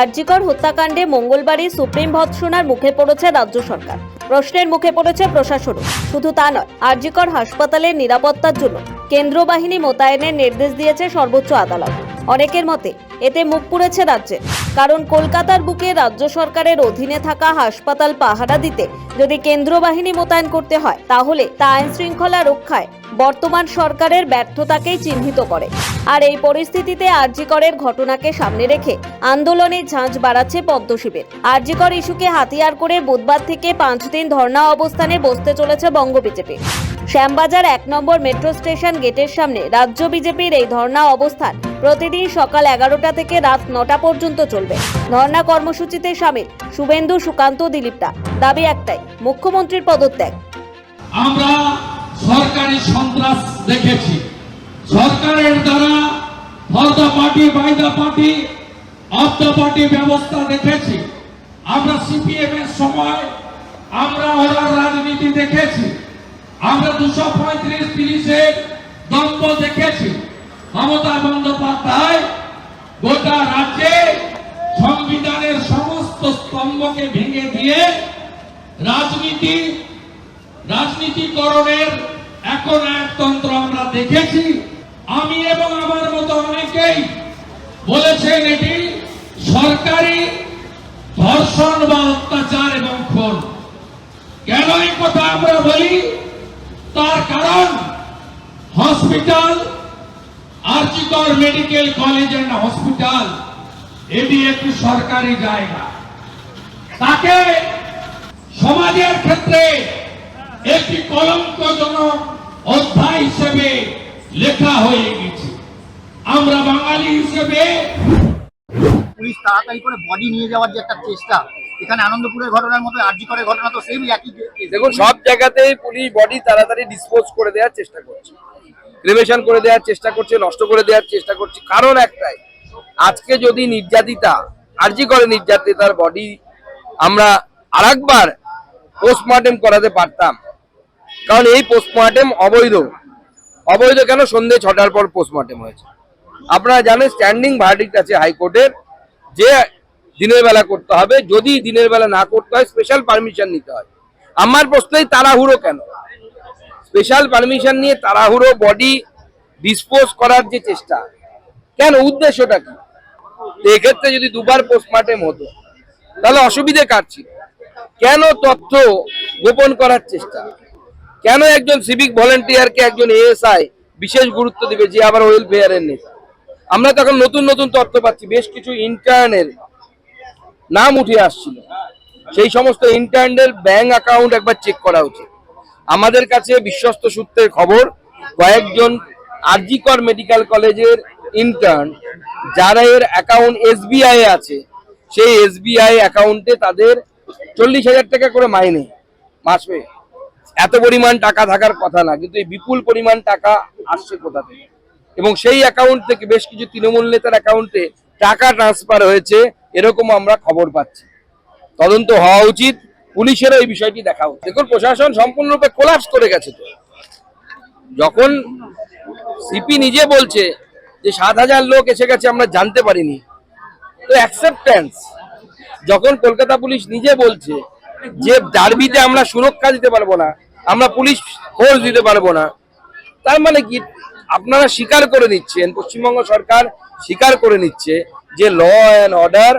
আরজিকর হত্যাকাণ্ডে মঙ্গলবারই সুপ্রিম ভৎসনার মুখে পড়েছে রাজ্য সরকার। প্রশ্নের মুখে পড়েছে প্রশাসনও। শুধু তা নয়, আরজিকর হাসপাতালের নিরাপত্তার জন্য কেন্দ্র বাহিনী মোতায়েনের নির্দেশ দিয়েছে সর্বোচ্চ আদালত। অনেকের মতে এতে মুখ পুড়েছে রাজ্যে। কারণ কলকাতার বুকে রাজ্য সরকারের অধীনে থাকা হাসপাতাল পাহারা দিতে যদি কেন্দ্র বাহিনী মোতায়েন করতে হয়, তাহলে তা আইন শৃঙ্খলা রক্ষায় বর্তমান সরকারের ব্যর্থতাকেই চিহ্নিত করে। আর এই পরিস্থিতিতে আরজিকরের ঘটনাকে সামনে রেখে আন্দোলনের ঝাঁঝ বাড়াচ্ছে পদ্ম শিবির আরজিকর ইস্যুকে হাতিয়ার করে বুধবার থেকে পাঁচ দিন ধর্ণা অবস্থানে বসতে চলেছে বঙ্গ বিজেপি। শ্যামবাজার এক নম্বর মেট্রো স্টেশন গেটের সামনে রাজ্য বিজেপির এই ধর্ণা অবস্থান প্রতিদিন সকাল এগারোটা থেকে রাত নটা পর্যন্ত চলবে। ধর্ণা কর্মসূচিতে সামিল শুভেন্দু, সুকান্ত, দিলীপটা। দাবি একটাই, মুখ্যমন্ত্রীর পদত্যাগ। আমরা সরকারি সন্ত্রাস দেখেছি। সরকারের দ্বারা for party by the party the party ব্যবস্থা দেখেছি। আমরা সিপিএম এর সময় আমরা ওনার রাজনীতি দেখেছি। আমরা দুশো পঁয়ত্রিশ তিরিশের দ্বন্দ্ব দেখেছি। মমতা বন্দ্যোপাধ্যায় গোটা রাজ্যে সংবিধানের সমস্ত স্তম্ভকে ভেঙে দিয়ে রাজনীতি, রাজনীতিকরণের এখন এক তন্ত্র আমরা দেখেছি। আমি এবং আমার মতো অনেকেই বলেছেন এটি সরকারি ধর্ষণ বা অত্যাচার এবং খুন। কেন এই কথা আমরা বলি? তার কারণ hospital, RG Kar medical college and hospital, এটি একটি সরকারি জায়গা। তাকে সমাজের ক্ষেত্রে একটি কলঙ্কজনক অধ্যায় হিসেবে লেখা হয়ে গেছে। আমরা বাঙালি হিসেবে পুলিশ তাড়াতাড়ি করে বডি নিয়ে যাওয়ার যে একটা চেষ্টা এখানে আনন্দপুরের ঘটনার মতো আরজি করের ঘটনা তো সেম একই। দেখুন, সব জায়গাতেই পুলিশ বডি তাড়াতাড়ি ডিসপোজ করে দেওয়ার চেষ্টা করছে। ক্রিমেশন করে দেওয়ার চেষ্টা করছে, নষ্ট করে দেওয়ার চেষ্টা করছে। কারণ একটাই, আজকে যদি নির্যাতিতা আর্জি করে নির্যাতিতার বডি আমরা আরেকবার পোস্টমর্টেম করাতে পারতাম। কারণ এই পোস্টমর্টেম অবৈধ। অবৈধ কেন? সন্ধে ছটার পর পোস্টমর্টেম হয়েছে। আপনারা জানেন স্ট্যান্ডিং ভার্ডিক্ট আছে হাইকোর্টের। যে দিনের বেলা করতে হবে। যদি দিনের বেলা না করতে হয় স্পেশাল পারমিশন নিতে হয়। আমার প্রশ্নই, তাড়াহুড়ো কেন? স্পেশাল পারমিশন নিয়ে তাড়াহুড়ো বডি ডিসপোজ করার যে চেষ্টা, কেন? উদ্দেশ্যটা কি? এক্ষেত্রে যদি দুবার পোস্টমর্টেম হতো, তাহলে অসুবিধে কার ছিল? কেন তথ্য গোপন করার চেষ্টা? কেন একজন সিভিক ভলেন্টিয়ারকে একজন এএসআই বিশেষ গুরুত্ব দিবে, যে আবার ওয়েলফেয়ারের নেতা আমরা তখন নতুন নতুন তথ্য পাচ্ছি, বেশ কিছু ইন্টার্নের নাম উঠে আসছিল। সেই সমস্ত ইন্টার্নদের ব্যাংক অ্যাকাউন্ট একবার চেক করা উচিত। আমাদের কাছে বিশ্বস্ত সূত্রের খবর, কয়েকজন আরজিকর মেডিকেল কলেজের ইন্টার্ন যারা এর অ্যাকাউন্ট এসবিআই আছে, সেই এসবিআই অ্যাকাউন্টে তাদের চল্লিশ হাজার টাকা করে মাইনে মাসে। এত পরিমাণ টাকা থাকার কথা না, কিন্তু এই বিপুল পরিমাণ টাকা আসছে কোথা থেকে? এবং সেই অ্যাকাউন্ট থেকে বেশ কিছু তৃণমূল নেতার অ্যাকাউন্টে টাকা ট্রান্সফার হয়েছে এরকম আমরা খবর পাচ্ছি। তদন্ত হওয়া উচিত, পুলিশেরও এই বিষয়টি দেখা উচিত। দেখুন, প্রশাসন সম্পূর্ণরূপে কোলাপস করে গেছে তো। যখন সিপি নিজে বলছে যে সাত হাজার লোক এসে গেছে, আমরা জানতে পারিনি। তো অ্যাকসেপ্টেন্স যখন কলকাতা পুলিশ নিজে বলছে যে ডার্বিতে আমরা সুরক্ষা দিতে পারব না, আমরা পুলিশ ফোর্স দিতে পারব না, তার মানে কি? আপনারা স্বীকার করে নিচ্ছেন, পশ্চিমবঙ্গ সরকার স্বীকার করে নিচ্ছে যে law and order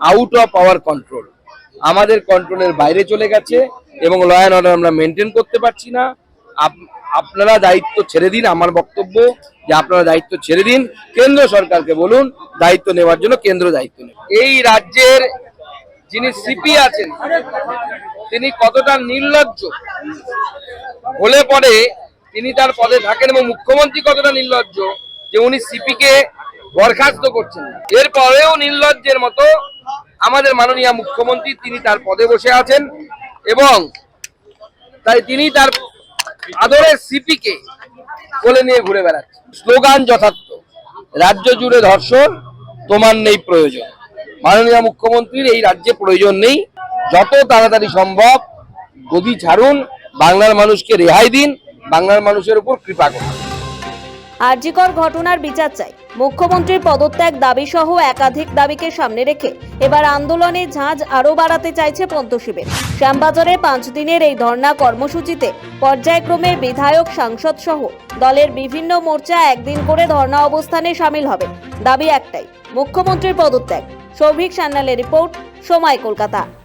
out of our control আমাদের কন্ট্রোলের বাইরে চলে গেছে এবং ল অ্যান্ড অর্ডার আমরা মেনটেন করতে পারছি না। আপ- আপনারা দায়িত্ব ছেড়ে দিন আমার বক্তব্য। যে আপনারা দায়িত্ব ছেড়ে দিন, কেন্দ্র সরকারকে বলুন দায়িত্ব নেওয়ার জন্য কেন্দ্র দায়িত্ব নেবে। এই রাজ্যের যিনি সিপি আছেন, তিনি কতটা নির্লজ্জ হলে পরে তিনি তার পদে থাকেন এবং মুখ্যমন্ত্রী কতটা নির্লজ্জ যে উনি সিপি কে বরখাস্ত করছেন না। এরপরেও নির্লজ্জের মতো আমাদের মাননীয় মুখ্যমন্ত্রী তিনি তার পদে বসে আছেন এবং তাই তিনি তার আদরের সিপি কে কোলে নিয়ে ঘুরে বেড়াচ্ছেন। স্লোগান যথার্থ, রাজ্য জুড়ে ধর্ষণ, তোমার নেই প্রয়োজন। মাননীয় মুখ্যমন্ত্রীর এই রাজ্যে প্রয়োজন নেই। যত তাড়াতাড়ি সম্ভব গদি ছাড়ুন, বাংলার মানুষকে রেহাই দিন, বাংলার মানুষের উপর কৃপা করুন। আরজিকর ঘটনার বিচার চাই। মুখ্যমন্ত্রীর পদত্যাগ দাবি সহ একাধিক দাবিকে সামনে রেখে এবার আন্দোলনে ঝাঁজ আরও বাড়াতে চাইছে পন্ত শিবির। শ্যামবাজারে পাঁচ দিনের এই ধর্ণা কর্মসূচিতে পর্যায়ক্রমে বিধায়ক, সাংসদ সহ দলের বিভিন্ন মোর্চা একদিন করে ধর্ণা অবস্থানে সামিল হবে। দাবি একটাই, মুখ্যমন্ত্রীর পদত্যাগ। সৌভিক সান্যালের রিপোর্ট, সময় কলকাতা।